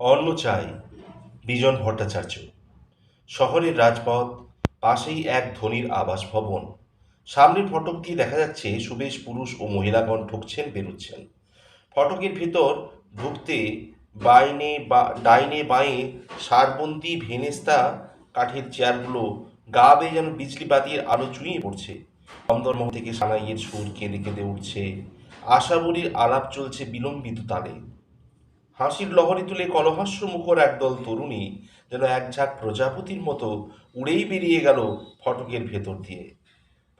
অন্ন চাই, বিজন ভট্টাচার্য। শহরের রাজপথ, পাশেই এক ধনীর আবাস ভবন সামনের ফটক দিয়ে দেখা যাচ্ছে সুবেশ পুরুষ ও মহিলাগণ ঢুকছেন, বেরোচ্ছেন। ফটকের ভিতর ঢুকতে বাইনে বা, ডাইনে বাঁয়ে সারবন্তি ভেনেস্তা কাঠের চেয়ারগুলো গা বেয়ে যেন বিজলি বাতির আলো চুঁইয়ে পড়ছে। অন্দরমহল থেকে সানাইয়ের সুর কেঁদে কেঁদে উঠছে। আশাবরীর আলাপ চলছে বিলম্বিত তালে। হাসির লহরি তুলে কলহাস্য মুখর একদল তরুণী যেন এক ঝাঁক প্রজাপতির মতো উড়েই বেরিয়ে গেল ফটকের ভেতর দিয়ে।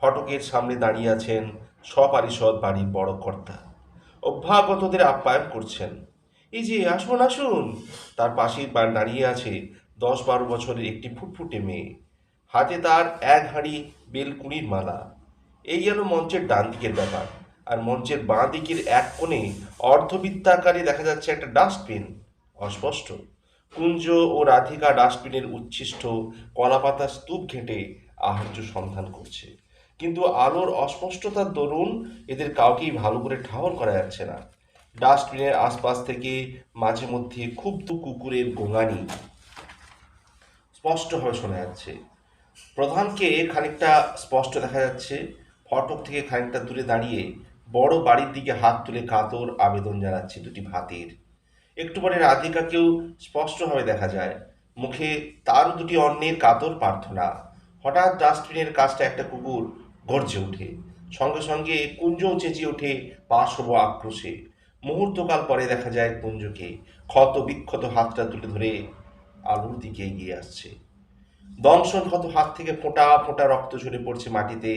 ফটকের সামনে দাঁড়িয়ে আছেন সপারিষদ বাড়ির বড় কর্তা। অভ্যাগতদের আপ্যায়ন করছেন। এই যে, আসুন আসুন। তার পাশেই দাঁড়িয়ে আছে দশ বারো বছরের একটি ফুটফুটে মেয়ে। হাতে তার এক হাঁড়ি বেলকুড়ির মালা। এই গেল মঞ্চের ডান দিকের ব্যাপার। আর মঞ্চের বাঁ দিকের এক কোণে অর্ধবৃত্তাকারে দেখা যাচ্ছে একটা ডাস্টবিন। অস্পষ্ট। কুঞ্জ ও রাধিকা ডাস্টবিনের উচ্ছিষ্ট কলাপাতা স্তূপ ঘেঁটে আহার্য সন্ধান করছে। কিন্তু আলোর অস্পষ্টতার দরুন এদের কাউকেই ভালো করে ঠাহর করা যাচ্ছে না। ডাস্টবিনের আশপাশ থেকে মাঝে মধ্যে ক্ষুব্ধ কুকুরের গোঙানি স্পষ্টভাবে শোনা যাচ্ছে। প্রধানকে খানিকটা স্পষ্ট দেখা যাচ্ছে। ফটক থেকে খানিকটা দূরে দাঁড়িয়ে বড় বাড়ির দিকে হাত তুলে কাতর আবেদন জানাচ্ছে দুটি ভাতের। একটু পরে রাধিকাকেও স্পষ্টভাবে দেখা যায়, মুখে তারও দুটি অন্যের কাতর প্রার্থনা। হঠাৎ ডাস্টবিনের কাজটা একটা কুকুর গর্জে ওঠে। সঙ্গে সঙ্গে কুঞ্জও চেঁচিয়ে ওঠে পাশব আক্রোশে। মুহূর্তকাল পরে দেখা যায় কুঞ্জকে ক্ষত বিক্ষত হাতটা তুলে ধরে আলুর দিকে এগিয়ে আসছে। দংশন ক্ষত হাত থেকে ফোঁটা ফোঁটা রক্ত ঝরে পড়ছে মাটিতে।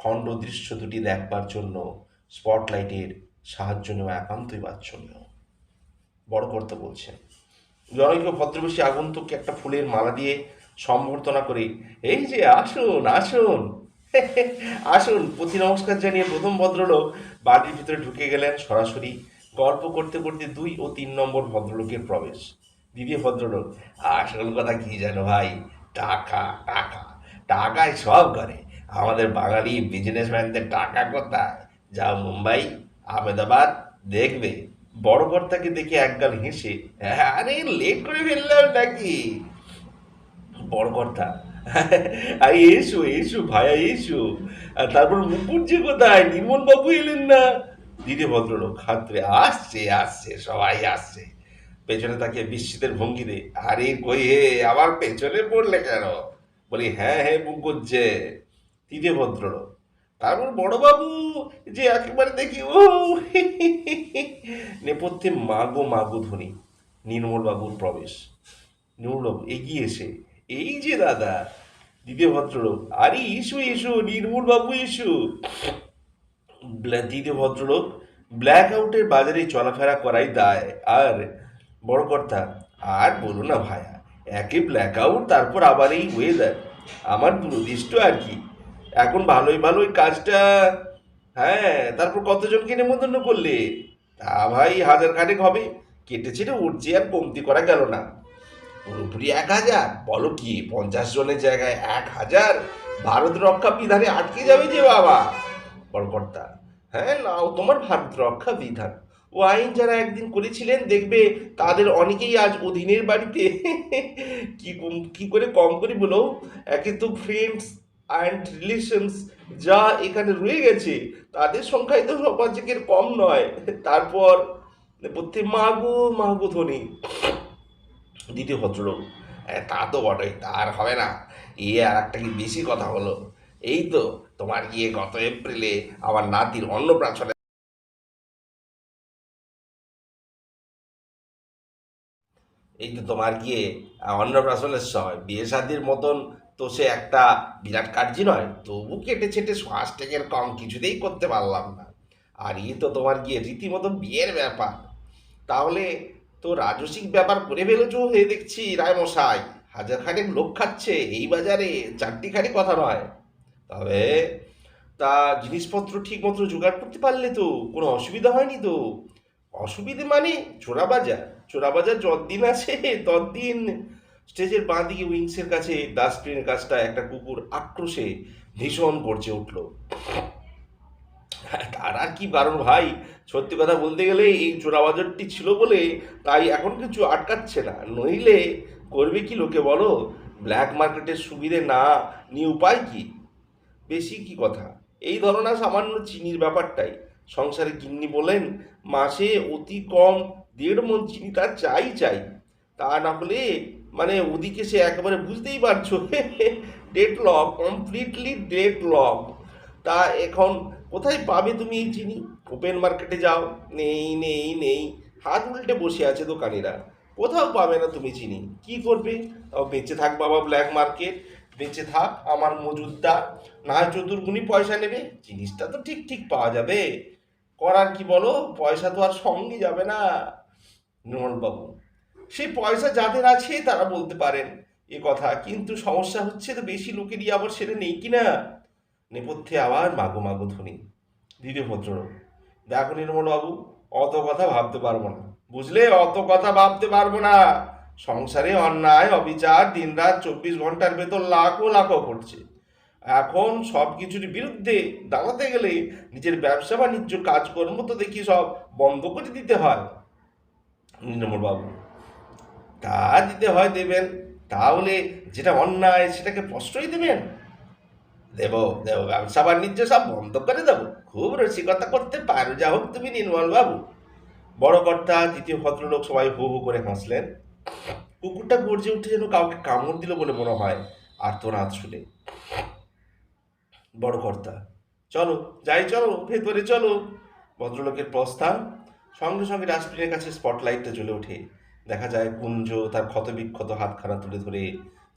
খণ্ড দৃশ্য দুটি দেখবার জন্য স্পটলাইটের সাহায্য নেওয়া একান্তই বাঞ্ছনীয়। বড় কর্তা বলছেন, জনৈক ভদ্রবেশী আগন্তুককে একটা ফুলের মালা দিয়ে সম্বর্ধনা করে, এই যে আসুন আসুন আসুন প্রতি নমস্কার জানিয়ে প্রথম ভদ্রলোক বাড়ির ভিতরে ঢুকে গেলেন সরাসরি গল্প করতে করতে দুই ও তিন নম্বর ভদ্রলোকের প্রবেশ। দ্বিতীয় ভদ্রলোক, আসল কথা কি জানো ভাই? টাকা টাকা, টাকায় সব করে। আমাদের বাঙালি বিজনেসম্যানদের টাকা কোথায়? যাও মুম্বাই, আহমেদাবাদ দেখবে। বড় কর্তাকে দেখে একগাল হেসে, আরে লেট করে ফেললাম নাকি? বড় কর্তা, আরে এসো এসো ভাইয়া এসো। তারপর মুকুটজি কোথায়? নির্মল বাবু এলেন না? দিদি ভদ্রলোক হাত ধরে আসছে আসছে, সবাই আসছে। পেছনে তাকে বিস্মিতের ভঙ্গিতে আরে কই হে আবার পেছনে পড়লে কেন? বলি হ্যাঁ হ্যাঁ মুকুজ্জে তৃতীয় ভদ্রলোক। তারপর বড়বাবু যে একেবারে দেখি ও নেপথ্যে মাগো মাগো ধ্বনি নির্মল বাবুর প্রবেশ। নির্মলবাবু এগিয়ে এসে, এই যে দাদা, দ্বিতীয় ভদ্রলোক, আরে এসো এসো নির্মল বাবু এসো দ্বিতীয় ভদ্রলোক, ব্ল্যাক আউটের বাজারে চলাফেরা করাই দায়। আর, বড় কর্তা আর বলো না ভায়া, একে ব্ল্যাক আউট, তারপর আবার এই ওয়েদার আমার দুরদৃষ্ট আর কি এখন ভালোই ভালোই কাজটা। হ্যাঁ তারপর কতজনকে নেমন্তন্ন করলে? তা ভাই, হাজার খানেক হবে। কেটে ছেটে উঠছে আর কমতি করা গেল না। পুরোপুরি এক হাজার? বলো কি, পঞ্চাশ জনের জায়গায় এক হাজার? ভারত রক্ষা বিধানে আটকে যাবে যে বাবা। বড়কর্তা হ্যাঁ নাও তোমার ভারত রক্ষা বিধান। ও আইন যারা একদিন করেছিলেন, দেখবে তাদের অনেকেই আজ অধীনের বাড়িতে। কি কি করে কম করি বলো? একে তো ফ্রেন্ডস অ্যান্ড রিলেশনস যা এখানে রয়ে গেছে তাদের সংখ্যাই তো সমাজের কম নয়। তারপর প্রত্যেক মাগো মাগো ধ্বনি। দ্বিতীয় ভদ্রলোক "হ্যাঁ, তা তো বটেই তার হবে না। এ আর একটা কি বেশি কথা হলো? এই তো তোমার গিয়ে গত এপ্রিলে আমার নাতির অন্নপ্রাশনে এই তো তোমার গিয়ে অন্নপ্রাশনের সময় বিয়ে শাদির মতন তো সে একটা বিরাট কার্যই নয়, তবু কেটে ছেটে শ্বাস টেকের কম কিছুতেই করতে পারলাম না। আর এই তো তোমার গিয়ে রীতিমতো বিয়ের ব্যাপার। তাহলে তো রাজসিক ব্যাপার করে ফেলেছো হয়ে দেখছি, রায়মশাই। হাজার খানেক লোক খাচ্ছে, এই বাজারে চারটি খানি কথা নয়। তবে তা জিনিসপত্র ঠিক মতো জোগাড় করতে পারলে তো কোনো অসুবিধা হয়নি তো। অসুবিধে মানে চোরাবাজার চোরাবাজার যতদিন আছে ততদিন স্টেজের বাঁ দিকে উইংসের কাছে ডাস্টবিনের কাছটা একটা কুকুর আক্রোশে ভীষণ গর্জে উঠল। তার আর কি বারণ ভাই? সত্যি কথা বলতে গেলে এই চোরাবাজারটি ছিল বলে তাই এখন কিছু আটকাচ্ছে না। নইলে করবে কি লোকে বলো? ব্ল্যাক মার্কেটের সুবিধে না নিয়ে উপায় কি? বেশি কি কথা? এই ধরনের সামান্য চিনির ব্যাপারটাই। সংসারে গিন্নি বলেন, মাসে অতি কম দেড় মন চিনি তার চাই চাই। তা না হলে মানে ওদিকে সে একেবারে বুঝতেই পারছ date lock completely date lock তা এখন কোথায় পাবে তুমি এই চিনি? ওপেন মার্কেটে যাও। নেই নেই নেই। হাত উল্টে বসে আছে দোকানিরা। কোথাও পাবে না তুমি চিনি। কি করবে? তাও বেঁচে থাক বাবা ব্ল্যাক মার্কেট বেঁচে থাক আমার মজুদদার। না হয় চতুর্গুণী পয়সা নেবে। জিনিসটা তো ঠিক ঠিক পাওয়া যাবে। করার কি বলো? পয়সা তো আর সঙ্গে যাবে না। বাবু সেই পয়সা যাদের আছে তারা বলতে পারেন এ কথা। কিন্তু সমস্যা হচ্ছে তো বেশি লোকেরই আবার সেটা নেই কিনা নেপথ্যে আবার মাগো মাগো ধ্বনি। দিদি ভদ্রলোক, দেখো নির্মলবাবু, অত কথা ভাবতে পারব না। বুঝলে? অত কথা ভাবতে পারব না। সংসারে অন্যায়, অবিচার, দিনরাত চব্বিশ ঘণ্টার ভেতর লাখো লাখো করছে এখন সব কিছুর বিরুদ্ধে দাঁড়াতে গেলে নিজের ব্যবসা, বাণিজ্য, কাজকর্ম তো দেখি সব বন্ধ করে দিতে হয়। নির্মলবাবু তা দিতে হয় দেবেন, তাহলে যেটা অন্যায় সেটাকে প্রশ্রয় দেবেন। দেব দেব ব্যবসা বাণিজ্য সব বন্ধ করে দেবো। খুব রসিকতা করতে পারো, যা হোক তুমি নির্মল বাবু। বড় কর্তা, দ্বিতীয় ভদ্রলোক সবাই হু হু করে হাসলেন। কুকুরটা গর্জে উঠে যেন কাউকে কামড় দিল বলে মনে হয়, আর্তনাদ শুনে। বড় কর্তা, চলো, যাই, চলো, ভেতরে চলো। ভদ্রলোকের প্রস্থান। সঙ্গে সঙ্গে ডাস্টবিনের কাছে স্পটলাইটটা জ্বলে ওঠে। দেখা যায় কুঞ্জ তার ক্ষতবিক্ষত হাতখানা তুলে ধরে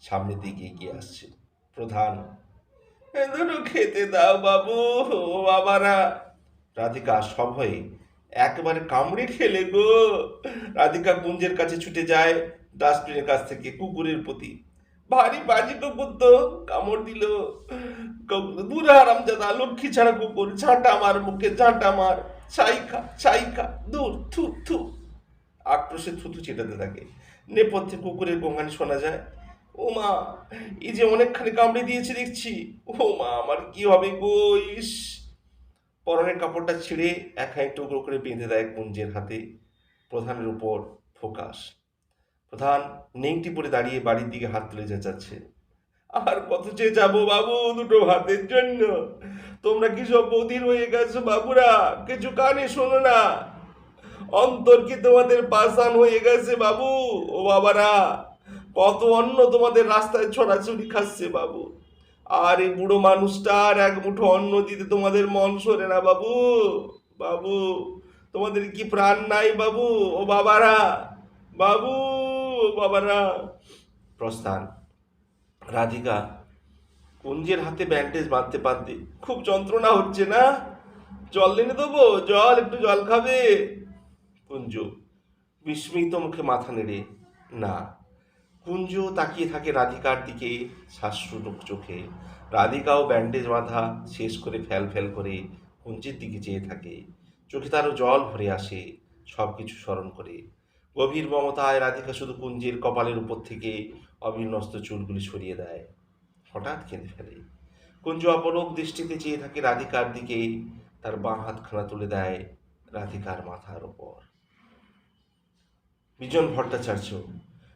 সামনের দিকে এগিয়ে আসছে। প্রধান "এ দুটো খেতে দাও বাবু, বাবারা। রাধিকা সভয়ে একেবারে কামড়ে খেলে গো। রাধিকা কুঞ্জের কাছে ছুটে যায় ডাস্টবিনের কাছ থেকে কুকুরের প্রতি। ভারী বাজি কুকুর তো কামড় দিল। দূর হারাম দাদা লক্ষ্মী ছাড়া কুকুর, ঝাঁটা মার মুখে, ঝাঁটা মার। ছাই খা ছাই খা, দূর থু থু আক্রোশে থুতু চেটাতে থাকে। নেপথ্যে কুকুরের গোঙানি শোনা যায়, ও মা, এই যে অনেকখানি কামড়ে দিয়েছে দেখছি। ও মা, আমার কি হবে গো, ইস! পরনের কাপড়টা ছিঁড়ে এক খানিক টুকরো করে বেঁধে দেয় কুঞ্জের হাতে, প্রধানের উপর ফোকাস। প্রধান নেংটি পরে দাঁড়িয়ে বাড়ির দিকে হাত তুলে যাচ্ছে আর কত চেয়ে যাব বাবু দুটো ভাতের জন্য? তোমরা কি সব বধির হয়ে গেছো বাবুরা? কিছু কানে শোনো না। অন্তর কি তোমাদের পাষাণ হয়ে গেছে বাবু? ও বাবারা, কত অন্ন তোমাদের রাস্তায় ছড়াছড়ি খাচ্ছে বাবু। আর এই বুড়ো মানুষটার এক মুঠো অন্ন দিতে তোমাদের মন সরে না বাবু। বাবু, তোমাদের কি প্রাণ নাই বাবু? ও বাবারা, বাবু বাবারা। প্রস্থান। রাধিকা, কুঞ্জের হাতে ব্যান্ডেজ বাঁধতে বাঁধতে, খুব যন্ত্রণা হচ্ছে না? জল এনে দেবো? জল, একটু জল খাবে? কুঞ্জ। বিস্মিত মুখে মাথা নেড়ে, না। কুঞ্জ তাকিয়ে থাকে রাধিকার দিকে শ্বাসরূপ চোখে। রাধিকাও ব্যান্ডেজ বাঁধা শেষ করে ফ্যাল ফ্যাল করে কুঞ্জের দিকে চেয়ে থাকে। চোখে তারও জল ভরে আসে সব কিছু স্মরণ করে। গভীর মমতায় রাধিকা শুধু কুঞ্জের কপালের উপর থেকে অবিন্যস্ত চুলগুলি সরিয়ে দেয়। হঠাৎ কেঁদে ফেলে। কুঞ্জ অপলক দৃষ্টিতে চেয়ে থাকে রাধিকার দিকে। তার বাঁ হাতখানা তুলে দেয় রাধিকার মাথার ওপর বিজন ভট্টাচার্য।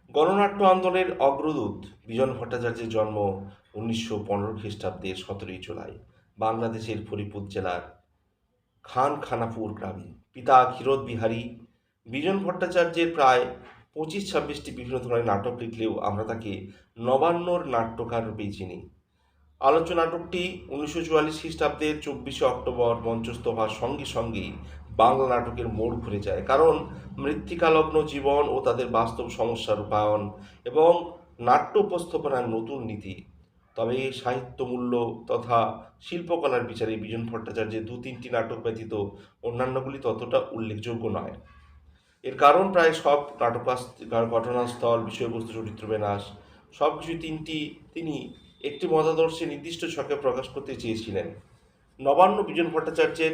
গণনাট্য আন্দোলনের অগ্রদূত বিজন ভট্টাচার্যের জন্ম উনিশশো পনেরো খ্রিস্টাব্দের সতেরোই জুলাই বাংলাদেশের ফরিদপুর জেলার খান খানাপুর গ্রামে। পিতা ক্ষীরোদ বিহারী, বিজন ভট্টাচার্যের প্রায় পঁচিশ ছাব্বিশটি বিভিন্ন ধরনের নাটক লিখলেও আমরা তাকে নবান্নর নাট্যকার রূপেই চিনি। আলোচ্য নাটকটি উনিশশো চুয়াল্লিশ খ্রিস্টাব্দের চব্বিশে অক্টোবর মঞ্চস্থ হওয়ার সঙ্গে সঙ্গেই বাংলা নাটকের মোড় ঘুরে যায়। কারণ মৃত্তিকালগ্ন জীবন ও তাদের বাস্তব সমস্যার রূপায়ণ এবং নাট্য উপস্থাপনার নতুন নীতি। তবে সাহিত্য মূল্য তথা শিল্পকলার বিচারে বিজন ভট্টাচার্যের দু তিনটি নাটক ব্যতীত অন্যান্যগুলি ততটা উল্লেখযোগ্য নয়। এর কারণ প্রায় সব নাটকাস- ঘটনাস্থল, বিষয়বস্তু, চরিত্র বিন্যাস সব কিছু তিনটি তিনি একটি মতাদর্শে নির্দিষ্ট ছকে প্রকাশ করতে চেয়েছিলেন। নবান্ন বিজন ভট্টাচার্যের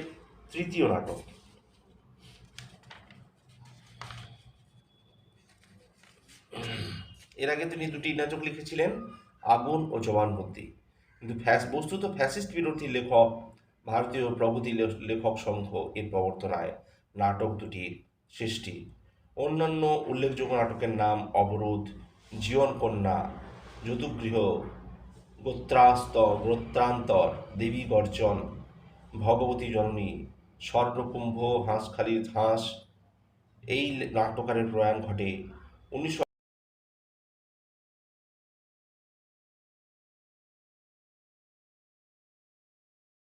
তৃতীয় নাটক। এর আগে তিনি দুটি নাটক লিখেছিলেন, আগুন ও জবানবন্দি। কিন্তু ফ্যাস, বস্তুত ফ্যাসিস্ট বিরোধী লেখক, ভারতীয় প্রগতি লেখক সংঘ এর প্রবর্তনায় নাটক দুটির সৃষ্টি। অন্যান্য উল্লেখযোগ্য নাটকের নাম অবরোধ জীবন কন্যা যদুগৃহ গোত্রাস্ত গোত্রান্তর দেবী গর্জন ভগবতী জননী স্বর্ণকুম্ভ হাঁসখালির হাঁস এই নাট্যকারের প্রয়াণ ঘটে উনিশশো